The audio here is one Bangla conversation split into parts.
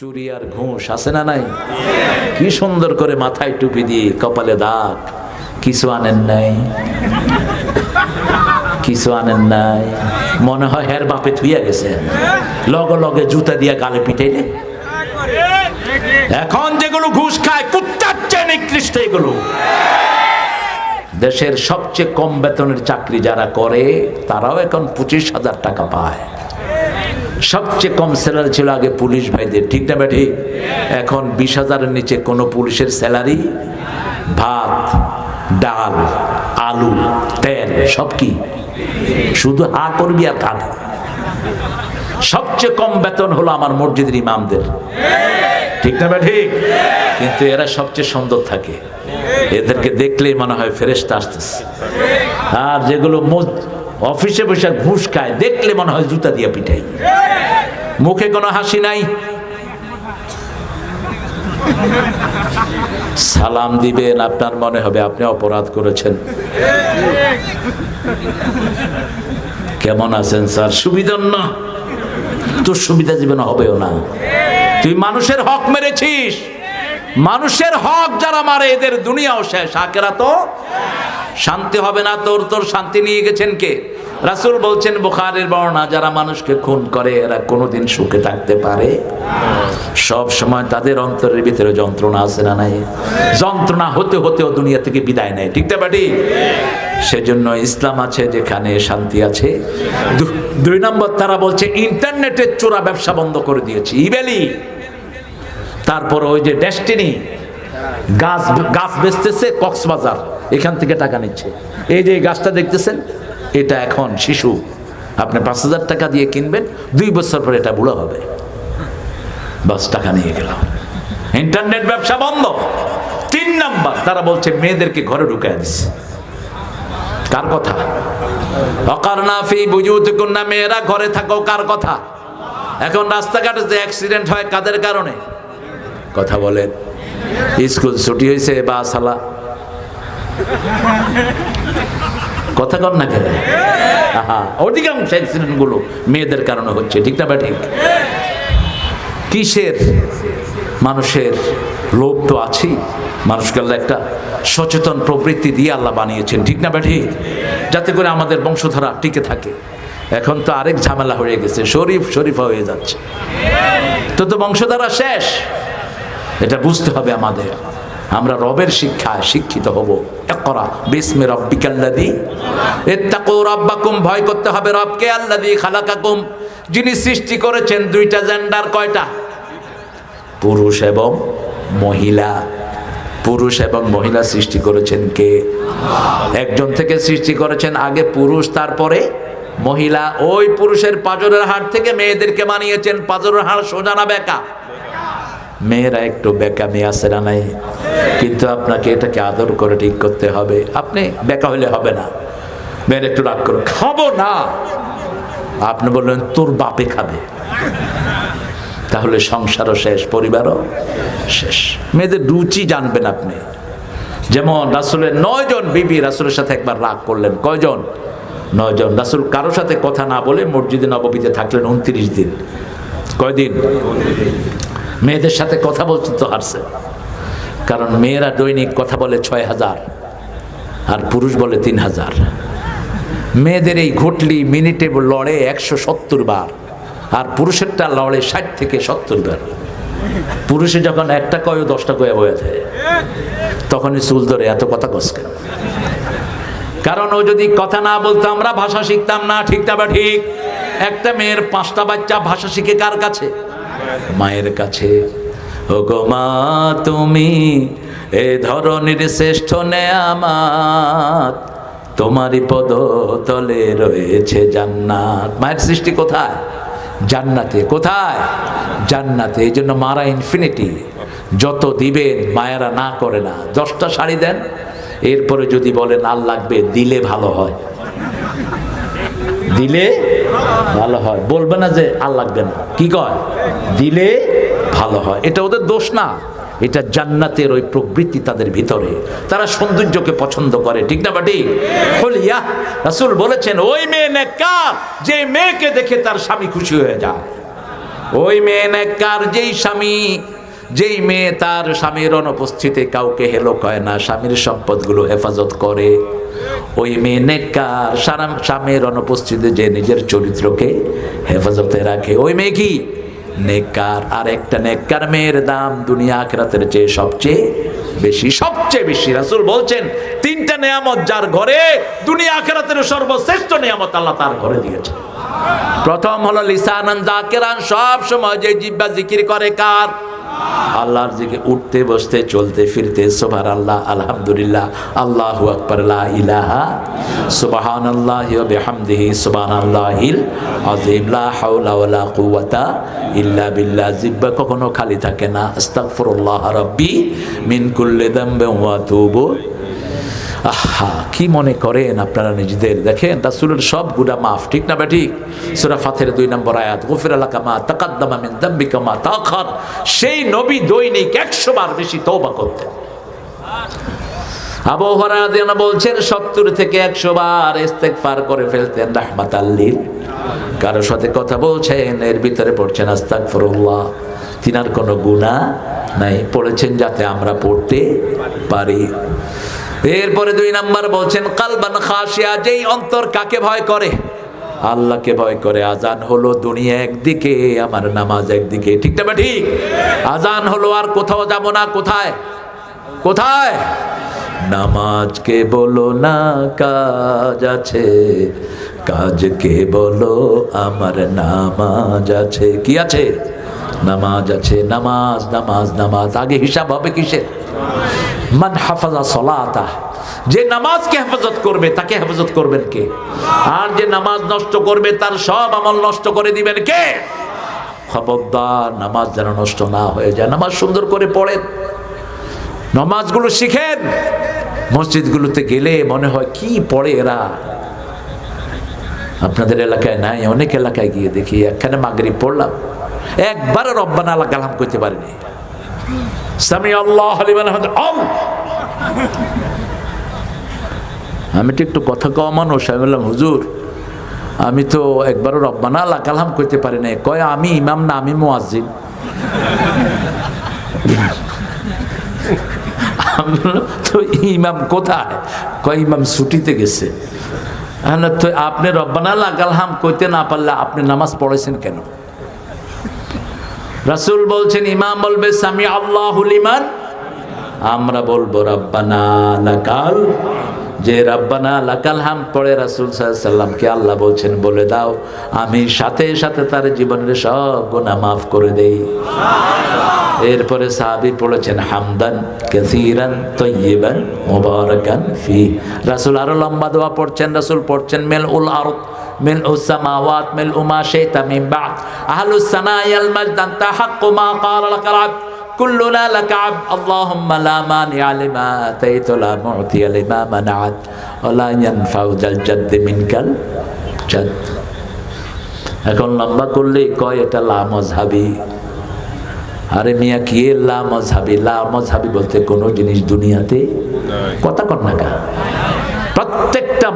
চুরি আর ঘুষ আছে না নাই? কি সুন্দর করে মাথায় টুপি দিয়ে কপালে দাগ। কিছু আনেন নাই? কিছু আনেন নাই? মনে হয় হের বাপে থুইয়া গেছে। লগে লগে জুতা দিয়া গালে পিটাইলে। এখন যেগুলো ঘুষ খায়, কুত্তার চেয়ে নিকৃষ্ট এগুলো। দেশের সবচেয়ে কম বেতনের চাকরি যারা করে, তারাও এখন পঁচিশ হাজার টাকা পায়। সবচেয়ে কম স্যালারি ছিল আগে পুলিশ ভাইদের, ঠিক না ব্যাঠি এখন বিশ হাজারের নিচে কোনো পুলিশের স্যালারি ভাত, ডাল, আলু, তেল, সব কি? শুধু হা করবি আর খাবি সবচেয়ে কম বেতন হলো আমার মসজিদের ইমামদের। ঠিক না ব্যাঠি কিন্তু এরা সবচেয়ে সুন্দর থাকে। এদেরকে দেখলেই মনে হয় ফেরেস্তা আসতেছে। আর যেগুলো অফিসে বসে ঘুষ খায়, দেখলে মনে হয় জুতা দিয়ে পিঠাই মুখে কোনো হাসি নাই। সালাম দিবেন, আপনার মনে হবে আপনি অপরাধ করেছেন। কেমন আছেন স্যার? সুবিধার না। তোর সুবিধা জীবনে হবেও না। তুই মানুষের হক মেরেছিস। মানুষের হক যারা মারে, এদের দুনিয়াও শেষ। আকেরা তো শান্তি হবে না তোর তোর শান্তি নিয়ে গেছেন কে? রাসূল বলছেন, বুখারের বর্ণনা, যারা মানুষকে খুন করে, এরা কোনোদিন সুখে থাকতে পারে। সব সময় তাদের অন্তরের ভিতরে যন্ত্রণা আছে না নাই? যন্ত্রণা হতে হতেও দুনিয়া থেকে বিদায় নেয়। ঠিক না বাটি? সেজন্য ইসলাম আছে যেখানে শান্তি আছে। দুই নম্বর, তারা বলছে ইন্টারনেটের চোরা ব্যবসা বন্ধ করে দিয়েছে। ইবেলি। তারপর ওই যে ডেস্টিনি, গাছ গাছ বেচতেছে, কক্সবাজার। এখান থেকে টাকা নিচ্ছে। এই যে গাছটা দেখতেছেন? এটা এখন শিশু। আপনি পাঁচ হাজার টাকা দিয়ে কিনবেন, দুই বছর পর এটা বুড়ো হবে। বাস টাকা নিয়ে গেল ইন্টারনেট ব্যবসা বন্ধ। তিন নাম্বার, তারা বলছে, মেয়েদেরকে ঘরে ঢুকায় দিচ্ছে কার কথা? অকারণা ফি বুঝুতে কন্যা মেয়েরা ঘরে থাকো, কার কথা? এখন রাস্তাঘাটে যে অ্যাক্সিডেন্ট হয়, কাদের কারণে? কথা বলেন। স্কুল ছুটি হয়েছে, বা সালা। কথা কর না কেন? অধিকাংশ অ্যাক্সিডেন্টগুলো মেয়েদের কারণে হচ্ছে, ঠিক না বা ঠিক? কিসের মানুষের লোভ তো আছেই। মানুষকে আল্লাহ একটা সচেতন প্রবৃত্তি দিয়ে আল্লাহ বানিয়েছেন, ঠিক না ব্যাঠি যাতে করে আমাদের বংশধারা টিকে থাকে। এখন তো আরেক ঝামেলা হয়ে গেছে, শরীফ শরীফা হয়ে যাচ্ছে। তো তো বংশধারা শেষ। এটা বুঝতে হবে আমাদের। আমরা রবের শিক্ষায় শিক্ষিত হব। একরা বিস্মে রব্বিকাল্লাদি এত্তাকু রব্বাকুম, ভয় করতে হবে রবকে আল্লাদি খালাকাকুম। যিনি সৃষ্টি করেছেন দুইটা জেন্ডার কয়টা? পুরুষ এবং মহিলা। পুরুষ এবং মহিলা সৃষ্টি করেছেন কে? একজন থেকে সৃষ্টি করেছেন আগে পুরুষ, তারপরে মহিলা। ওই পুরুষের পাজরের হাড় থেকে মেয়েদেরকে বানিয়েছেন। পাজরের হাড় সোজানা বেকা। মেয়েরা একটু বেকামি আছে না নাই? কিন্তু আপনাকে এটাকে আদর করে ঠিক করতে হবে। আপনি বেকা হলে হবে না। মেয়ের একটু রাগ করে খাব না। আপনি বললেন, তোর বাপে খাবে। তাহলে সংসারও শেষ, পরিবারও শেষ। মেয়েদের রুচি জানবেন আপনি। যেমন রাসুলের নয় জন বিবি রাসুলের সাথে একবার রাগ করলেন। কয়জন? নয়জন। রাসুল কারোর সাথে কথা না বলে মসজিদে নববীতে থাকলেন উনত্রিশ দিন। কয়দিন? মেয়েদের সাথে কথা বলতে তো হারছে। কারণ মেয়েরা দৈনিক কথা বলে ছয় হাজার, আর পুরুষ বলে তিন হাজার। মেয়েদের এই ঘটলি মিনিটে লড়ে একশো সত্তর বার, আর পুরুষেরটা লড়ে ষাট থেকে সত্তর বার। পুরুষে যখন একটা কয় দশটা কয়ে বয়ে থাকে। তখনই চুল ধরে এত কথা কসকে কারণ ও যদি কথা না বলতো, আমরা ভাষা শিখতাম না, ঠিক না বা ঠিক? একটা মেয়ের পাঁচটা বাচ্চা ভাষা শিখে কার কাছে? মায়ের কাছে ও গো মা, তুমি এ ধরনের শ্রেষ্ঠ নেয়ামাত। তোমারই পদ তলে রয়েছে জান্নাত। মায়ের সৃষ্টি কোথায়? জান্নাতে। কোথায়? জান্নাতে। এই জন্য মারা ইনফিনিটি। যত দিবেন, মায়েরা না করে না। দশটা শাড়ি দেন। এরপরে যদি বলেন আল লাগবে, দিলে ভালো হয়। দিলে ভালো হয়। বলবে না যে আর লাগবে না। কি কয়? দিলে ভালো হয়। এটা ওদের দোষ না। এটা জান্নাতের ওই প্রবৃত্তি তাদের ভিতরে। তারা সৌন্দর্যকে পছন্দ করে। ঠিক না বাটি? হলিয়া রাসূল বলেছেন, ওই মেয়ে নেকা যে মেয়েকে দেখে তার স্বামী খুশি হয়ে যায়। ওই মেয়ে নেককার, যেই স্বামী যেই মেয়ে তার স্বামীর অনুপস্থিতি কাউকে হেলো কয় না, স্বামীর সম্পদগুলো হেফাজত করে। ওই মেয়ে নেককার সারা স্বামীর অনুপস্থিতি যে নিজের চরিত্রকে হেফাজতে রাখে। ওই মেয়ে কি? নেককার। আর একটা নেককার মেয়ের দাম দুনিয়া আখরাতের চেয়ে সবচেয়ে বেশি সবচেয়ে বেশি। রাসূল বলছেন, তিনটা নিয়ামত যার ঘরে, দুনিয়া আখরাতের সর্বশ্রেষ্ঠ নিয়ামত আল্লাহ তার ঘরে দিয়েছে। প্রথম হলো লিসানান জাকিরান সব সময় যে জিব্বা জিকির করে কার? আল্লাহর দিকে উঠতে, বসতে, চলতে, ফিরতে সোভার আল্লাহ আলহামদুলিল্লাহ, আল্লাহ আকবার, লা ইলাহা সুবাহান আল্লাহ বেহামদিহি সুবাহান আল্লাহিল লা হাউলা কুয়াতা ইল্লা বিল্লা জিব্বা কখনো খালি থাকে না। আস্তাগফিরুল্লাহ রব্বি মিনকুল্লে দম্বে ওয়া আতুবু আহা, কি মনে করেন আপনারা নিজেদের? দেখেন, রাসূলের সব গুনাহ মাফ, ঠিক না বা ঠিক সূরা ফাতির দুই নম্বর আয়াত, গফির লাকা মা তাকাদ্দামা মিন যামবিকা মা তাখার সেই নবী দৈনিক 100 বার বেশি তওবা করতেন। আবু হুরায়রা বলছেন 70 থেকে 100 বার ইস্তেগফার করে ফেলতেন রাহমাতাল্লিল কারোর সাথে কথা বলছেন, এর ভিতরে পড়ছেন, আস্তাগফিরুল্লাহ তিনার কোনো গুনাহ নাই। পড়েছেন, যাতে আমরা পড়তে পারি। এরপরে দুই নাম্বার বলছেন, কালবান খাসিয়া যেই অন্তর কাকে ভয় করে? আল্লাহকে ভয় করে, আজান হলো দুনিয়া একদিকে, আমার নামাজ একদিকে। ঠিক না ঠিক আজান হলো আর কোথাও যাব না, কোথায়? কোথায়? নামাজকে বলো না, কাজ আছে। কাজকে বলো, আমার নামাজ আছে। কি আছে? নামাজ আছে, নামাজ নামাজ নামাজ। আগে হিসাব হবে কিসের? মান হাফাজা সলাতা। যে নামাজকে হেফাজত করবে, তাকে হেফাজত করবেন কে? আর যে নামাজ নষ্ট করবে, তার সব আমল নষ্ট করে দিবেন কে? খবরদার, নামাজ যেন নষ্ট না হয়ে যায়। নামাজ সুন্দর করে পড়েন। নামাজগুলো শিখেন। মসজিদগুলোতে গেলে মনে হয় কি পড়ে এরা? আপনাদের এলাকায় নাই, অনেক এলাকায় গিয়ে দেখি। একখানে মাগরি পড়লাম। একবারও রব্বানা আল্লাহ কালাম করতে পারিনি। আল্লাহ আমি তো একটু কথা কওয়া মানুষ আমি বললাম হুজুর আমি তো একবারও রব্বানা আল্লাহ কালাম করতে পারি না কয় আমি ইমাম না আমি বললাম, তো ইমাম কোথায়? কয় ইমাম ছুটিতে গেছে। তো আপনি রব্বানা আল্লাহ কালাম কইতে না পারলে আপনি নামাজ পড়েছেন কেন? রাসূল বলছেন ইমাম বলবে সামি আল্লাহু লিমান? আমরা বলব রব্বানা লাকাল। যে রব্বানা লাকাল হাম পড়ে রাসূল সাল্লাল্লাহু কে আল্লাহ বলছেন বলে দাও আমি সাথে সাথে তার জীবনের সব গুনাহ মাফ করে দেই। এরপরে সাহাবী পড়েছেন হামদান কাসীরান তয়্যিবান মুবারাকান ফি। রাসূল আরও লম্বা দোয়া পড়ছেন রাসূল পড়ছেন মেল উল আরদ। মিল উসামাওয়াত মিল উমা শাইতা মিন বাদ। আহলুস সানায়াল মাজদান তাহাক্কু মা ক্বালা লাকাল আবদ। কুল্লুনা লাকাব আল্লাহুম্মা লা মানিআ লিমা আতাইতু লা মু'তিয়া লিমা মানাআত। ওয়া লা ইয়ানফাউ জাল জাদ্দ মিনকাল জাদ এখন লম্বা করলে কয় এটা লা মজহাবি আরে মিয়া কি লা মজহাবি লা মজহাবি বলতে কোনো জিনিস দুনিয়াতে কথা কর না প্রত্যেকটা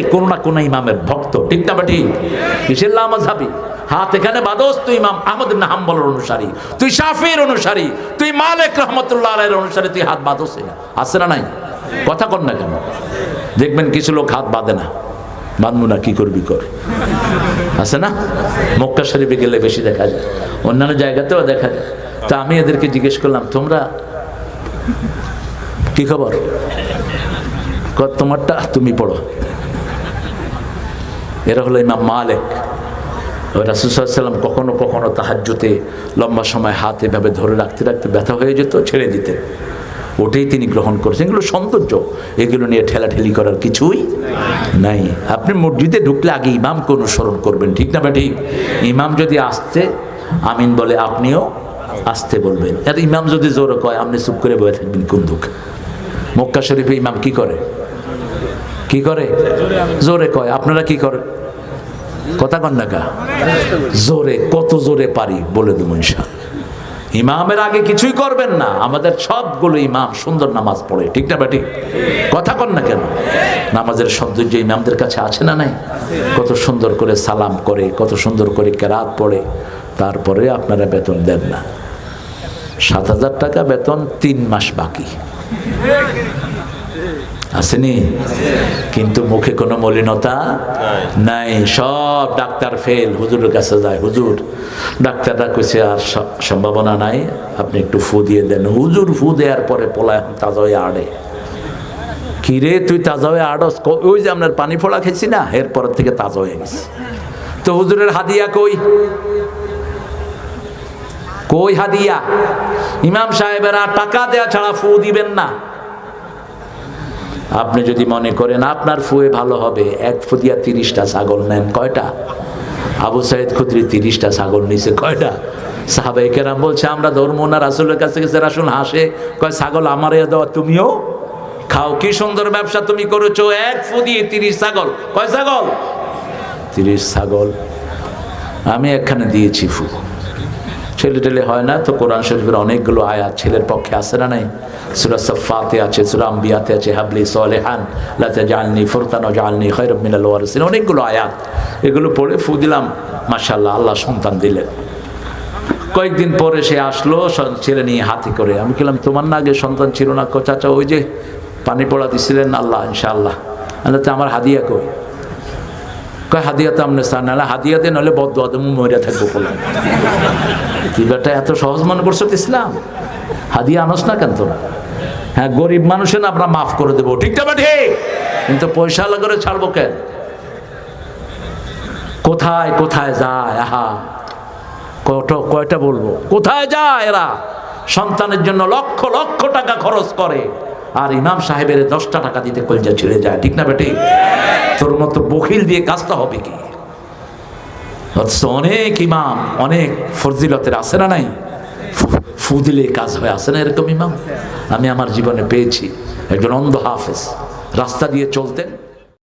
লোকেরাই কোনো না কোনো ইমামের ভক্ত। ঠিক না বা ঠিক কিসের হাত এখানে বাদস তুই ইমাম আহমদ ইবনে হাম্বলের অনুসারী, তুই শাফির অনুসারী, তুই মালিক রহমতুল্লাহ আলাইহির অনুসারী, তুই হাত বাদস না আছে না নাই? কথা কর না কেন? দেখবেন কিছু লোক হাত বাঁধে না। বাঁধবো না, কি করবি কর। আছে না? মক্কা শরীফে গেলে বেশি দেখা যায়। অন্যান্য জায়গাতেও দেখা যায়। তা আমি এদেরকে জিজ্ঞেস করলাম, তোমরা কি খবর? তোমারটা তুমি পড়ো। এরা হলো ইমাম মালিক। রাসুসাল্লাম কখনো কখনো তাহাজ্যতে লম্বা সময় হাত এভাবে ধরে রাখতে রাখতে ব্যথা হয়ে যেত, ছেড়ে দিতেন। ওটাই তিনি গ্রহণ করেছেন। এগুলো সৌন্দর্য। এগুলো নিয়ে ঠেলাঠেলি করার কিছুই নাই। আপনি মসজিদে ঢুকলে আগে ইমামকে অনুসরণ করবেন, ঠিক না বা ঠিক? ইমাম যদি আসতে আমিন বলে আপনিও আসতে বলবেন। আর ইমাম যদি জোরে কয়, আপনি চুপ করে বয়ে থাকবেন কোন দুঃখ? মক্কা শরীফে ইমাম কি করে? কি করে? জোরে কয়, আপনারা কি করেন? কথা কন না জোরে, কত জোরে পারি বলে দেবো ইনশাআল্লাহ। ইমামের আগে কিছুই করবেন না, আমাদের সবগুলো ইমাম সুন্দর নামাজ পড়ে, ঠিক না বেটি কথা কন না কেন? নামাজের সৌন্দর্য ইমামদের কাছে আছে না নাই? কত সুন্দর করে সালাম করে, কত সুন্দর করে কেরাত পড়ে, তারপরে আপনারা বেতন দেন না। সাত হাজার টাকা বেতন তিন মাস বাকি। আসেনি? কিন্তু মুখে কোনো মলিনতা নাই। সব ডাক্তার ফেল হুজুরের কাছে যায়, হুজুর, ডাক্তাররা কইছে আর সম্ভাবনা নাই, আপনি একটু ফু দিয়ে দেন। হুজুর ফু দেওয়ার পরে পোলা এখন তাজা হয়ে আড়ে। কিরে তুই তাজা হয়ে আড়স? ওই যে আপনার পানি ফোড়া খেয়েছি না এরপর থেকে তাজা হয়ে গেছে। তো হুজুরের হাদিয়া কই? কই হাদিয়া? ইমাম সাহেবেরা টাকা দেয়া ছাড়া ফু দিবেন না। আপনি যদি মনে করেন আপনার ফুয়ে ভালো হবে, এক ফুদিয়া তিরিশটা ছাগল নেন, কয়টা? আবু সাইদ খুদ্রি তিরিশটা ছাগল নিছে, কয়টা? সাহাবাই কেরাম বলছে, আমরা ধর্ম না, রাসুলের কাছে গেছে রাসুল হাসে। কয়, ছাগল আমারে দেওয়া, তুমিও খাও, কি সুন্দর ব্যবসা তুমি করেছ, এক ফুদিয়ে তিরিশ ছাগল। কয় ছাগল? তিরিশ ছাগল। আমি একখানে দিয়েছি ফু ছেলে টেলে হয় না, তো কোরআন শরীফের অনেকগুলো আয়াত ছেলের পক্ষে আছে না নাই? সুরা সফাতে আছে, সুরা আম্বিয়াতে আছে, হাবলি সলেহান লাতে জালনি ফুরতান জালনি খৈরব মিনাল ওয়ারিসিন, অনেকগুলো আয়াত। এগুলো পড়ে ফু দিলাম মাশাল্লাহ আল্লাহ সন্তান দিলেন। কয়েকদিন পরে সে আসলো ছেলে নিয়ে হাতে করে। আমি বললাম, তোমার না আগে সন্তান ছিল না চাচা, ওই যে পানি পড়া দিছিলেন আল্লাহ, ইনশাআল্লাহ। আল্লাহ আমার হাদিয়া কই? কয়, হাদিয়া তো আপনি স্যার নাহলে হাদিয়াতে নাহলে বদ আদম থাকব বললাম তুই বেটা, এত সহজ মনে করছ ইসলাম? হাদিয়া আনস না কেন তোরা? হ্যাঁ গরিব মানুষের আমরা মাফ করে দেবো, ঠিক না ঠিক কিন্তু পয়সা করে ছাড়বো কেন? কোথায় কোথায় যায়? আহা, কয়টা কয়টা বলব? কোথায় যায় এরা? সন্তানের জন্য লক্ষ লক্ষ টাকা খরচ করে। আর ইমাম সাহেবের দশটা টাকা দিতে কলজা ছিঁড়ে যায়, ঠিক না বেটি? তোর মতো বকিল দিয়ে কাজটা হবে কি? অনেক ইমাম, অনেক ফর্জিলতের আছে না নাই? ফু- ফু কাজ হয় আছে না এরকম ইমাম? আমি আমার জীবনে পেয়েছি একজন অন্ধ হাফেজ। রাস্তা দিয়ে চলতেন